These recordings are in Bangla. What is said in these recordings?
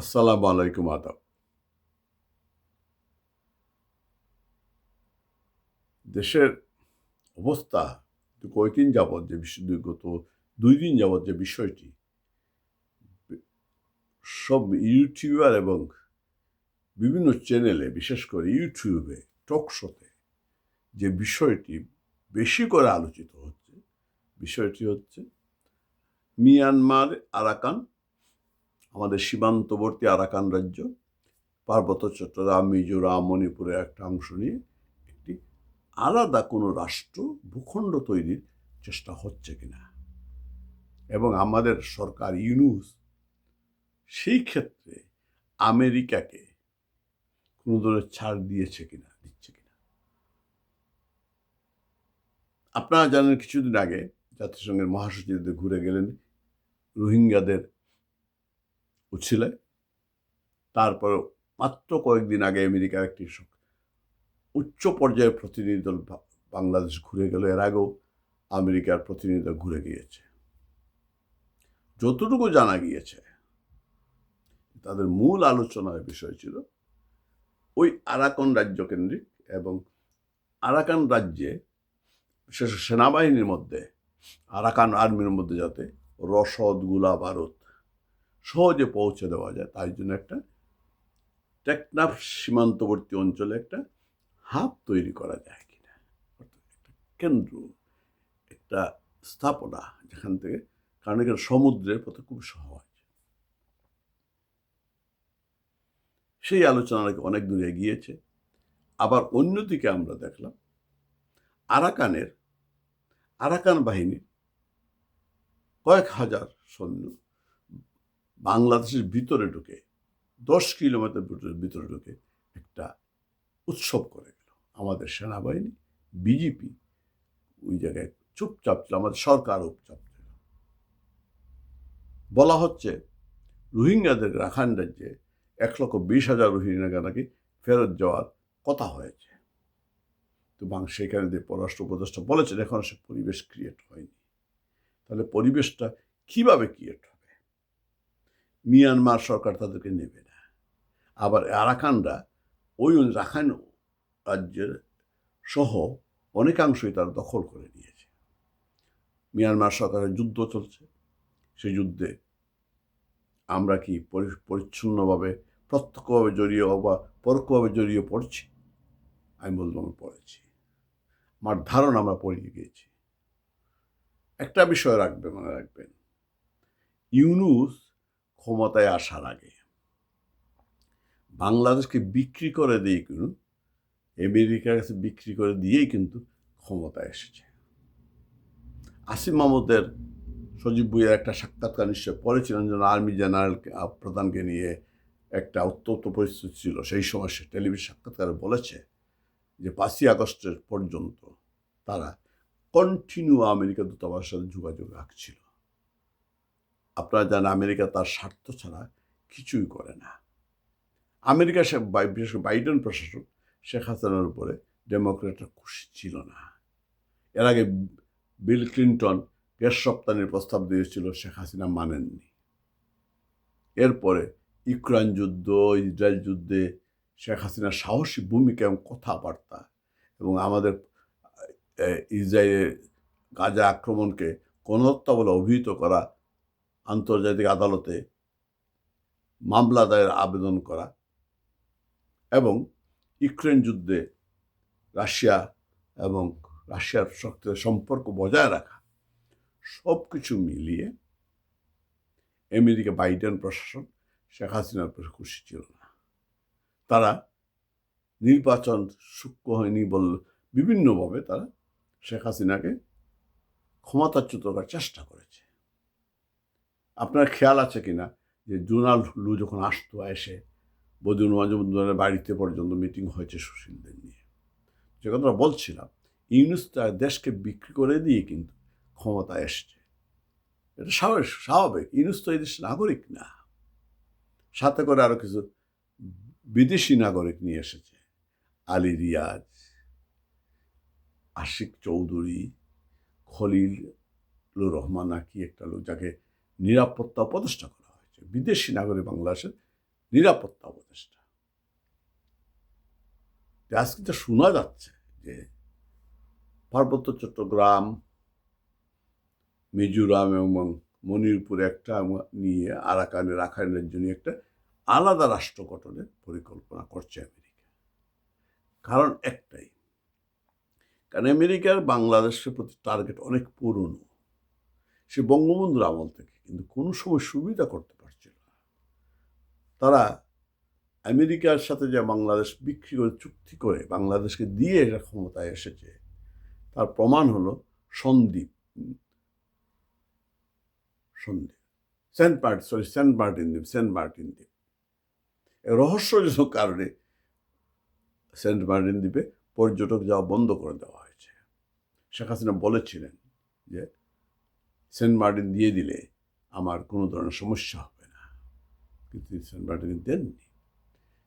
আসসালামু আলাইকুম, আদাব। দেশের অবস্থা কয়েকদিন যাবৎ যে বিষয় গত দুই দিন যাবৎ যে বিষয়টি, সব ইউটিউবার এবং বিভিন্ন চ্যানেলে, বিশেষ করে ইউটিউবে, টক শোতে যে বিষয়টি বেশি করে আলোচিত হচ্ছে, বিষয়টি হচ্ছে মিয়ানমার, আরাকান আমাদের সীমান্তবর্তী আরাকান রাজ্য, পার্বত্য চট্টগ্রাম, মিজোরাম, মণিপুরের একটা অংশ নিয়ে একটি আলাদা কোনো রাষ্ট্র ভূখণ্ড তৈরির চেষ্টা হচ্ছে কিনা। এবং আমাদের সরকার ইউনুস সেই ক্ষেত্রে আমেরিকাকে কোনো ধরনের ছাড় দিয়েছে কিনা, দিচ্ছে কিনা। আপনারা জানেন কিছুদিন আগে জাতিসংঘের মহাসচিবদের ঘুরে গেলেন রোহিঙ্গাদের উচ্ছিলে। তারপর মাত্র কয়েকদিন আগে আমেরিকার একটি উচ্চ পর্যায়ের প্রতিনিধি দল বাংলাদেশ ঘুরে গেল। এর আগেও আমেরিকার প্রতিনিধি ঘুরে গিয়েছে। যতটুকু জানা গিয়েছে, তাদের মূল আলোচনার বিষয় ছিল ওই আরাকান রাজ্য কেন্দ্রিক এবং আরাকান রাজ্যে, বিশেষ সেনাবাহিনীর মধ্যে, আরাকান আর্মির মধ্যে যাতে রসদ, গুলা বারুদ সহজে পৌঁছে দেওয়া যায়। তাই জন্য একটা টেকনাফ সীমান্তবর্তী অঞ্চলে একটা হাব তৈরি করা যায় কিনা। অর্থাৎ একটা কেন্দ্র, একটা স্থাপনা যেখান থেকে কারণ এখানে সমুদ্রের পথে খুব সহজ। সেই আলোচনা নাকি অনেক দূরে এগিয়েছে। আবার অন্যদিকে আমরা দেখলাম আরাকানের, আরাকান বাহিনী কয়েক হাজার সৈন্য বাংলাদেশের ভিতরে ঢুকে, দশ কিলোমিটার ভিতরে ঢুকে একটা উৎসব করে গেল। আমাদের সেনাবাহিনী, বিজেপি ওই জায়গায় চুপচাপ ছিল, আমাদের সরকার চুপচাপ ছিল। বলা হচ্ছে রোহিঙ্গাদের রাখান রাজ্যে এক লক্ষ বিশ হাজার রোহিঙ্গা নাকি ফেরত যাওয়ার কথা হয়েছে। তো বাং সেখানে যে পররাষ্ট্র উপদেষ্টা বলেছেন, এখন সে পরিবেশ ক্রিয়েট হয়নি। তাহলে পরিবেশটা কীভাবে ক্রিয়েট মিয়ানমার সরকার তাদেরকে নেবে না। আবার আরাকানরা ওই রাখাইন রাজ্যের সহ অনেকাংশই তারা দখল করে নিয়েছে। মিয়ানমার সরকারের যুদ্ধ চলছে। সেই যুদ্ধে আমরা কি পরিচ্ছন্নভাবে, প্রত্যক্ষভাবে জড়িয়ে বা পরোক্ষভাবে জড়িয়ে পড়ছি? আমি বললাম আমি পড়েছি। আমার ধারণা আমরা পড়িয়ে গিয়েছি। একটা বিষয় রাখবেন, মনে রাখবেন। ইউনুস ক্ষমতায় আসার আগে। বাংলাদেশকে বিক্রি করে দিয়ে কিন্তু, আমেরিকার কাছে বিক্রি করে দিয়েই কিন্তু ক্ষমতায় এসেছে। আসিম মাহমুদের সজীব ভুইয়ার একটা সাক্ষাৎকার নিশ্চয় পড়েছিলেন যেন আর্মি জেনারেল প্রধানকে নিয়ে একটা অত্যন্ত পরিস্থিতি ছিল। সেই সময় সে টেলিভিশন সাক্ষাৎকারে বলেছে যে পাঁচই আগস্টের পর্যন্ত তারা কন্টিনিউ আমেরিকা দূতাবাসের সাথে যোগাযোগ রাখছিল। আপনারা জানেন আমেরিকা তার স্বার্থ ছাড়া কিছুই করে না। আমেরিকা সে বিশেষ করে বাইডেন প্রশাসন শেখ হাসিনার উপরে ডেমোক্রেটরা খুশি ছিল না। এর আগে বিল ক্লিন্টন গ্যাস রপ্তানির প্রস্তাব দিয়েছিল, শেখ হাসিনা মানেননি। এরপরে ইউক্রেন যুদ্ধ, ইসরায়েল যুদ্ধে শেখ হাসিনার সাহসী ভূমিকা এবং কথাবার্তা এবং আমাদের ইসরায়েলের গাজা আক্রমণকে গণহত্যা বলে অভিহিত করা আন্তর্জাতিক আদালতে মামলা দায়ের আবেদন করা এবং ইউক্রেন যুদ্ধে রাশিয়া এবং রাশিয়ার শক্তি সম্পর্ক বজায় রাখা সব কিছু মিলিয়ে আমেরিকা বাইডেন প্রশাসন শেখ হাসিনার উপরে খুশি ছিল না। তারা নির্বাচন সূক্ষ্ম হয়নি বল বিভিন্নভাবে তারা শেখ হাসিনাকে ক্ষমতাচ্যুত করার চেষ্টা করেছে। আপনার খেয়াল আছে কিনা? যে ডোনাল্ড লু যখন আসতো, এসে বদিউল মাজুমদারের বাড়িতে পর্যন্ত মিটিং হয়েছে সুশীলদের নিয়ে। যে কথাটা বলছিলাম, ইউনুস তার দেশকে বিক্রি করে দিয়ে কিন্তু ক্ষমতায় এসছে। এটা স্বাভাবিক স্বাভাবিক। ইউনুস তো এই দেশের নাগরিক না। সাথে করে আরও কিছু বিদেশি নাগরিক নিয়ে এসেছে। আলী রিয়াজ, আশিক চৌধুরী, খলিলুর রহমান নাকি একটা লোক যাকে নিরাপত্তা উপদেষ্টা করা হয়েছে। বিদেশি নাগরিক বাংলাদেশের নিরাপত্তা উপদেষ্টা। আজকে যা শোনা যাচ্ছে যে পার্বত্য চট্টগ্রাম, মিজোরাম এবং মণিপুরে একটা নিয়ে আরাকানে, রাখাইনের জন্য একটা আলাদা রাষ্ট্র গঠনের পরিকল্পনা করছে আমেরিকা। কারণ একটাই, কারণ আমেরিকার বাংলাদেশের প্রতি টার্গেট অনেক পুরনো। সে বঙ্গবন্ধুর আমল থেকে, কিন্তু কোনো সময় সুবিধা করতে পারছিল না। তারা আমেরিকার সাথে যে বাংলাদেশ বিক্রি করে, চুক্তি করে বাংলাদেশকে দিয়ে এটা ক্ষমতায় এসেছে, তার প্রমাণ হলো Sandwip Sandwip Saint Martin sorry, Saint Martin দ্বীপ, সেন্ট মার্টিন দ্বীপ। রহস্যজনক কারণে সেন্ট মার্টিন দ্বীপে পর্যটক যাওয়া বন্ধ করে দেওয়া হয়েছে। শেখ হাসিনা বলেছিলেন যে সেন্ট মার্টিন দিয়ে দিলে আমার কোনো ধরনের সমস্যা হবে না। কিন্তু তিনি সেন্ট মার্টিন দেননি।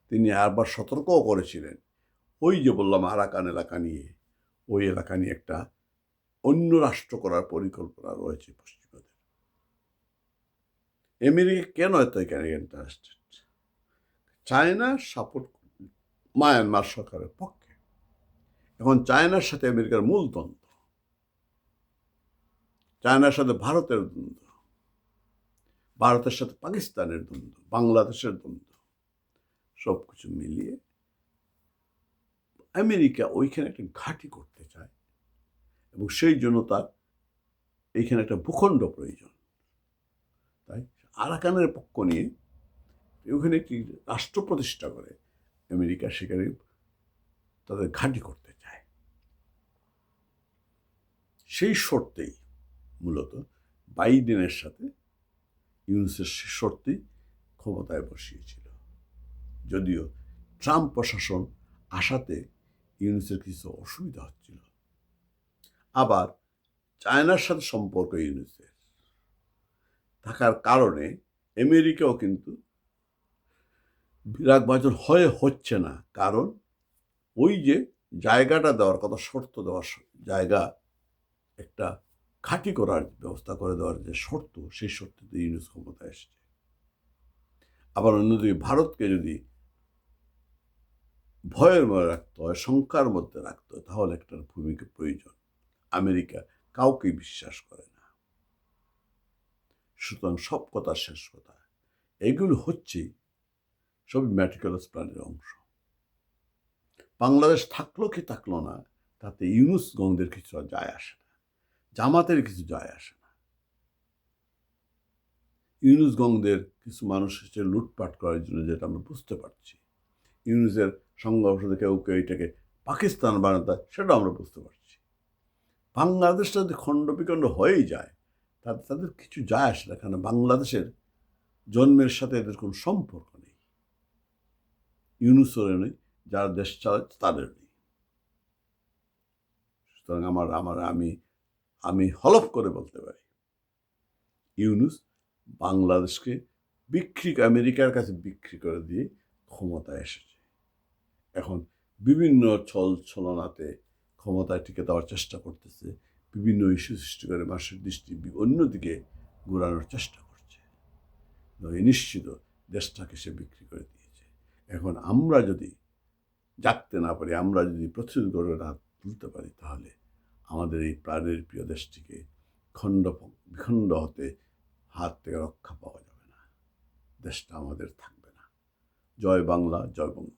তিনি আরবার সতর্কও করেছিলেন। ওই যে বললাম, আরাকান এলাকা নিয়ে, ওই এলাকা নিয়ে একটা অন্য রাষ্ট্র করার পরিকল্পনা রয়েছে পশ্চিমবঙ্গের। আমেরিকা কেন এত এখানে ইন্টারেস্টেড চায়না সাপোর্ট মায়ানমার সরকারের পক্ষে। এখন চায়নার সাথে আমেরিকার মূল দ্বন্দ্ব চায়নার সাথে ভারতের দ্বন্দ্ব, ভারতের সাথে পাকিস্তানের দ্বন্দ্ব, বাংলাদেশের দ্বন্দ্ব সব কিছু মিলিয়ে আমেরিকা ওইখানে একটা ঘাঁটি করতে চায় এবং সেই জন্য তার এইখানে একটা ভূখণ্ড প্রয়োজন। তাই আরাকানের পক্ষ নিয়ে ওখানে একটি রাষ্ট্র প্রতিষ্ঠা করে আমেরিকা সেখানে তাদের ঘাঁটি করতে চায়। সেই শর্তেই মূলত বাইডেনের সাথে ইউনুসের সে ক্ষমতায় বসিয়েছিল। যদিও ট্রাম্প প্রশাসন আসাতে ইউনুসের কিছু অসুবিধা হচ্ছিল। আবার চায়নার সাথে সম্পর্ক ইউনুসের। থাকার কারণে আমেরিকাও কিন্তু বিরাগ ভাজন হয়ে হচ্ছে না। কারণ ওই যে জায়গাটা দেওয়ার কথা, শর্ত দেওয়ার জায়গা, একটা খাঁটি করার ব্যবস্থা করে দেওয়ার যে শর্ত, সেই শর্ততে ইউনুস ক্ষমতায় এসেছে। আবার অন্যদিকে ভারতকে যদি ভয়ের মধ্যে রাখতে হয়, শঙ্কার মধ্যে রাখতে হয়, তাহলে একটা ভূমিকা প্রয়োজন। আমেরিকা কাউকে বিশ্বাস করে না। সুতরাং সব কথা শেষ কথা, এগুলো হচ্ছে সব ম্যাটিকুলাস প্ল্যানের অংশ। বাংলাদেশ থাকল কি থাকল না, তাতে ইউনুস গঙ্গদের কিছু যায় আসে জামাতের কিছু যায় আসে না। ইউনুস গঙ্গদের কিছু মানুষ এসে লুটপাট করার জন্য যেটা আমরা বুঝতে পারছি। ইউনুসের সংঘর্ষ কেউ কেউ এটাকে পাকিস্তান বানাতে সেটা আমরা বুঝতে পারছি। বাংলাদেশটা যদি খণ্ড বিখণ্ড হয়েই যায় তাতে তাদের কিছু যায় আসে না কারণ বাংলাদেশের জন্মের সাথে এদের কোনো সম্পর্ক নেই। ইউনুসের নেই, যারা দেশ চালাচ্ছে তাদের নেই। সুতরাং আমার আমার, আমি আমি হলফ করে বলতে পারি। ইউনুস বাংলাদেশকে বিক্রি, আমেরিকার কাছে বিক্রি করে দিয়ে ক্ষমতায় এসেছে। এখন বিভিন্ন ছল ছলনাতে ক্ষমতায় টিকে দেওয়ার চেষ্টা করতেছে, বিভিন্ন ইস্যু সৃষ্টি করে মানুষের দৃষ্টি অন্যদিকে ঘোরানোর চেষ্টা করছে। নিশ্চিত দেশটাকে সে বিক্রি করে দিয়েছে। এখন আমরা যদি জাগতে না পারি, আমরা যদি প্রতিরোধ গড়ে হাত তুলতে পারি, তাহলে আমাদের এই প্রাণের প্রিয় দেশটিকে খণ্ড বিখণ্ড হতে হাত থেকে রক্ষা পাওয়া যাবে না। দেশটা আমাদের থাকবে না। জয় বাংলা, জয় বঙ্গ।